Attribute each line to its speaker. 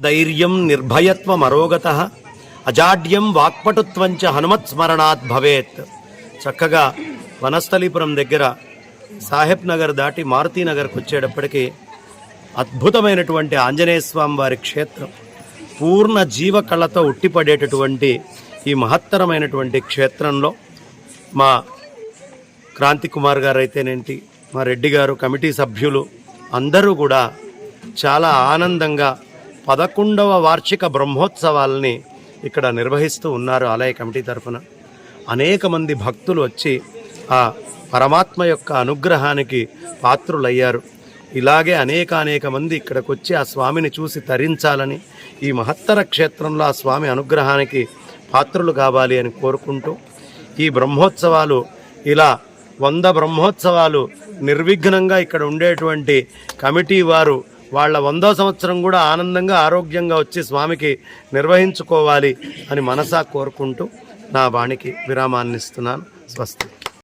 Speaker 1: ధైర్యం నిర్భయత్వం అరోగత అజాడ్యం వాక్పటుత్వంచ హనుమత్ స్మరణాత్ భవేత్. చక్కగా వనస్థలీపురం దగ్గర సాహెబ్ నగర్ దాటి మారుతీనగర్కి వచ్చేటప్పటికీ వచ్చేటప్పటికి అద్భుతమైనటువంటి ఆంజనేయ స్వామి వారి క్షేత్రం. పూర్ణ జీవ కళతో ఉట్టిపడేటటువంటి ఈ మహత్తరమైనటువంటి క్షేత్రంలో మా క్రాంతి కుమార్ గారు అయితేనేంటి మా రెడ్డి గారు కమిటీ సభ్యులు అందరూ కూడా చాలా ఆనందంగా పదకొండవ వార్షిక బ్రహ్మోత్సవాలని ఇక్కడ నిర్వహిస్తూ ఉన్నారు ఆలయ కమిటీ తరఫున అనేక మంది భక్తులు వచ్చి ఆ పరమాత్మ యొక్క అనుగ్రహానికి పాత్రులయ్యారు. ఇలాగే అనేక అనేక మంది ఇక్కడికి వచ్చి ఆ స్వామిని చూసి తరించాలని ఈ మహత్తర క్షేత్రంలో ఆ స్వామి అనుగ్రహానికి పాత్రులు కావాలి అని కోరుకుంటూ ఈ బ్రహ్మోత్సవాలు ఇలా వంద బ్రహ్మోత్సవాలు నిర్విఘ్నంగా ఇక్కడ ఉండేటువంటి కమిటీ వారు వాళ్ళ వందో సంవత్సరం కూడా ఆనందంగా ఆరోగ్యంగా వచ్చి స్వామికి నిర్వహించుకోవాలి అని మనసా కోరుకుంటూ నా వాణికి విరామాన్ని ఇస్తున్నాను స్వస్తి.